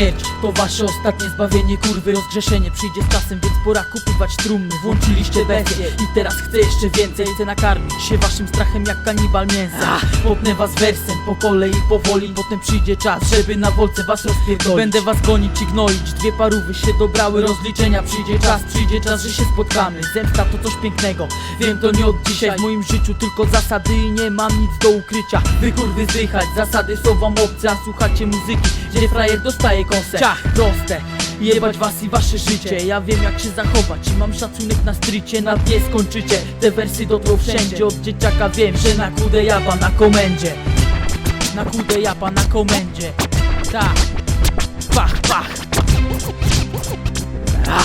Śmierć to wasze ostatnie zbawienie kurwy Rozgrzeszenie. Przyjdzie z czasem, więc pora kupować trumny. Włączyliście bestie i teraz chcę jeszcze więcej. Chcę nakarmić się waszym strachem jak kanibal mięsa. Popnę was wersem po kolei powoli Potem przyjdzie czas, żeby na wolce was rozpierdolić. Będę was gonić i gnoić. Dwie parówy się dobrały rozliczenia. Przyjdzie czas, przyjdzie czas, że się spotkamy. Zemsta to coś pięknego. Wiem to nie od dzisiaj. W moim życiu tylko zasady i nie mam nic do ukrycia. Wy kurwy zdychać, zasady są wam obce A słuchacie muzyki, gdzie frajer dostaje Ciach, proste. Jebać was i wasze życie. Ja wiem jak się zachować i mam szacunek na strycie Na dnie skończycie. Te wersy dotrą wszędzie. Od dzieciaka wiem, że na kudę jaba na komendzie. Na kudę jaba na komendzie. Tak Pach, pach. A.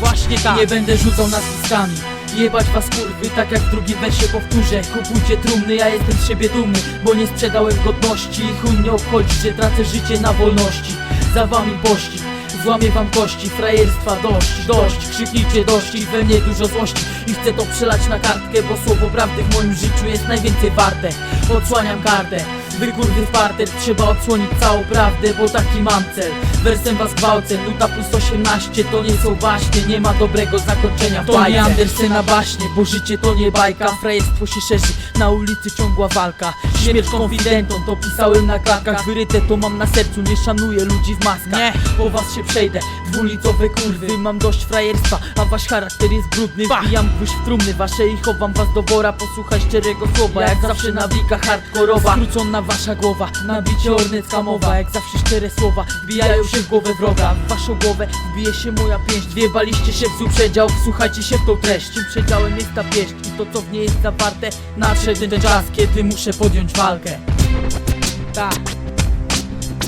Właśnie tak. Nie będę rzucał nazwiskami Jebać was kurwy, tak jak w drugim wersie powtórzę. Kupujcie trumny, ja jestem z siebie dumny Bo nie sprzedałem godności. Chuj mnie obchodzi, że tracę życie na wolności. Za wami pościg Złamię wam kości, frajerstwa dość, dość. Krzyknijcie dość i we mnie dużo złości. I chcę to przelać na kartkę Bo słowo prawdy w moim życiu jest najwięcej warte. Odsłaniam kartę Wy kurwy w trzeba odsłonić całą prawdę Bo taki mam cel Wersem was gwałcę, nuta plus 18 To nie są baśnie, nie ma dobrego zakończenia. W To nie Andersena baśnie, bo życie to nie bajka. Frajerstwo się szerzy, na ulicy ciągła walka. Śmierć konfidentom, to pisałem na klatkach Wyryte to mam na sercu, nie szanuję ludzi w maskach. Nie, po was się przejdę, dwulicowe kurwy. Mam dość frajerstwa, a wasz charakter jest brudny. Wbijam gwóźdź w trumny wasze i chowam was do wora. Posłuchaj szczerego słowa, jak zawsze nawika hardkorowa. Skrócona wasza głowa, nabicie ornecka mowa. Jak zawsze szczere słowa, wbijają się w głowę wroga W waszą głowę wbije się moja pięść. Wjebaliście się w zły przedział, wsłuchajcie się w tą treść. Tym przedziałem jest ta pieśń i to co w niej jest zawarte Nadszedł ten czas, kiedy muszę podjąć walkę. Tak.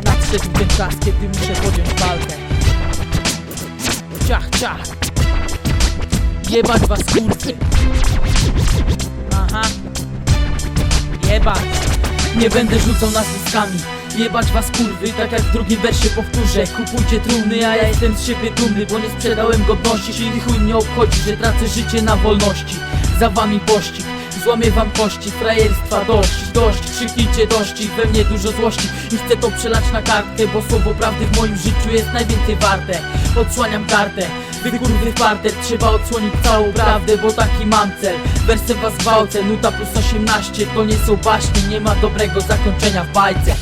Nadszedł ten czas, kiedy muszę podjąć walkę. Ciach, ciach. Jebać was kurwy. Aha. Jebać. Nie będę rzucał nazwiskami Jebać was kurwy, tak jak w drugim wersie powtórzę. Kupujcie trumny, a ja jestem z siebie dumny Bo nie sprzedałem godności. I chuj mnie obchodzi, że tracę życie na wolności. Za wami pościg Złamię wam kości, frajerstwa dość, dość Krzyknijcie dość we mnie dużo złości. I chcę to przelać na kartkę Bo słowo prawdy w moim życiu jest najwięcej warte. Odsłaniam kartę Wy kurwy parter, trzeba odsłonić całą prawdę Bo taki mam cel. Wersem was gwałcę, nuta plus 18 To nie są baśnie, nie ma dobrego zakończenia w bajce